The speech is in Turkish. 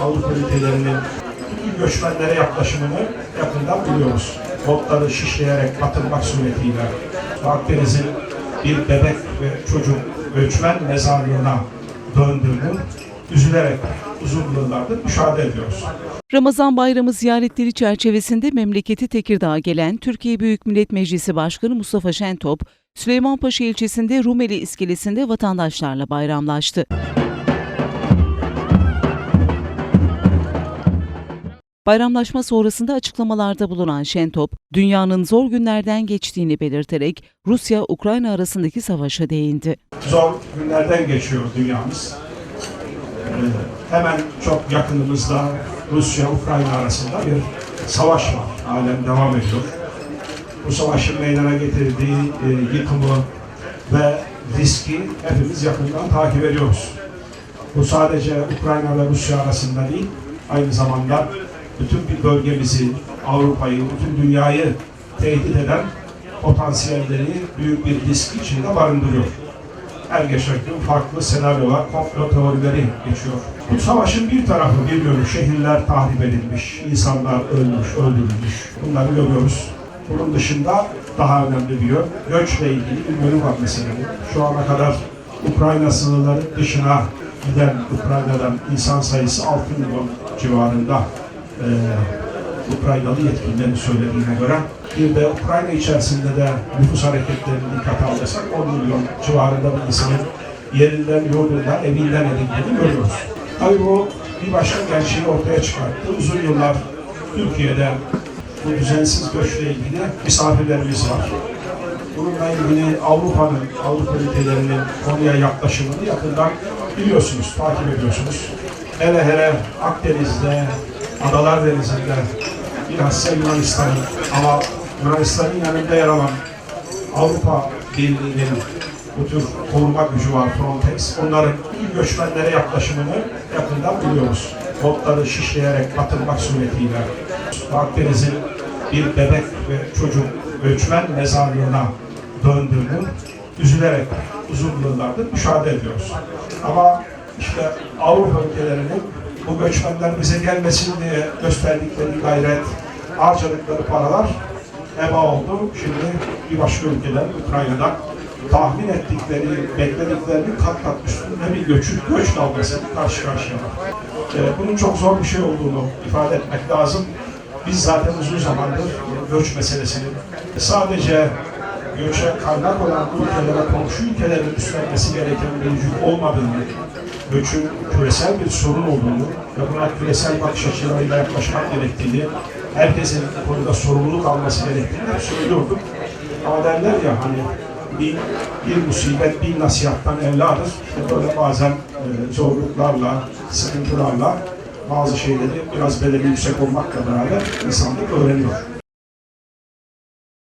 Avrupa ülkelerinin göçmenlere yaklaşımını yakından biliyoruz. Botları şişleyerek batırmak suretiyle Akdeniz'in bir bebek ve çocuk göçmen mezarlığına döndüğünü üzülerek uzun yıllardır müşahede ediyoruz. Ramazan bayramı ziyaretleri çerçevesinde memleketi Tekirdağ'a gelen Türkiye Büyük Millet Meclisi Başkanı Mustafa Şentop, Süleymanpaşa ilçesinde Rumeli iskelesinde vatandaşlarla bayramlaştı. Bayramlaşma sonrasında açıklamalarda bulunan Şentop, dünyanın zor günlerden geçtiğini belirterek Rusya-Ukrayna arasındaki savaşa değindi. Zor günlerden geçiyor dünyamız. Ee, hemen çok yakınımızda Rusya-Ukrayna arasında bir savaş var. Halen devam ediyor. Bu savaşın meydana getirdiği e, yıkımı ve riski hepimiz yakından takip ediyoruz. Bu sadece Ukrayna ve Rusya arasında değil, aynı zamanda bütün bir bölgemizi, Avrupa'yı, bütün dünyayı tehdit eden potansiyelleri büyük bir risk içinde barındırıyor. Her geçen gün farklı senaryolar, komplo teorileri geçiyor. Bu savaşın bir tarafı yönü şehirler tahrip edilmiş, insanlar ölmüş, öldürülmüş. Bunları görüyoruz. Bunun dışında daha önemli bir yön, göçle ilgili bir yönü var mesela. Şu ana kadar Ukrayna sınırları dışına giden Ukrayna'dan insan sayısı 6 milyon civarında e, Ukraynalı yetkililerin söylediğine göre bir de Ukrayna içerisinde de nüfus hareketlerini dikkate alırsak 10 milyon civarında bir insanın yerinden, yurdundan, evinden edildiğini görüyoruz. Tabii bu bir başka gerçeği ortaya çıkarttı. Uzun yıllar Türkiye'de bu düzensiz göçle ilgili misafirlerimiz var. Bununla ilgili Avrupa'nın, Avrupa ülkelerinin konuya yaklaşımını yakından biliyorsunuz, takip ediyorsunuz. Hele hele Akdeniz'de, Adalar Denizi'nde, bilhassa Yunanistan'ın ama Yunanistan'ın yanında yer alan Avrupa Birliği'nin bu tür koruma gücü var Frontex. Onların göçmenlere yaklaşımını yakından biliyoruz. Botları şişleyerek batırmak suretiyle Akdeniz'in bir bebek ve çocuk göçmen mezarlığına döndüğünü üzülerek uzun yıllardır müşahede ediyoruz. Ama işte Avrupa ülkelerinin bu göçmenler bize gelmesin diye gösterdikleri gayret, harcadıkları paralar heba oldu. Şimdi bir başka ülkeden, Ukrayna'dan tahmin ettikleri, beklediklerini kat kat üstünde bir göç, göç dalgası karşı karşıya var. Ee, bunun çok zor bir şey olduğunu ifade etmek lazım. Biz zaten uzun zamandır göç meselesinin sadece göçe kaynak olan ülkelere, komşu ülkelerin üstlenmesi gereken bir yük olmadığını, göçün küresel bir sorun olduğunu ve buna küresel bakış açılarıyla yaklaşmak gerektiğini, herkesin bu konuda sorumluluk alması gerektiğini hep söylüyorduk. Ama derler ya hani bir, bir musibet bir nasihattan evladır. İşte böyle bazen e, zorluklarla, sıkıntılarla bazı şeyleri biraz bedeli yüksek olmakla beraber insanlık öğreniyor.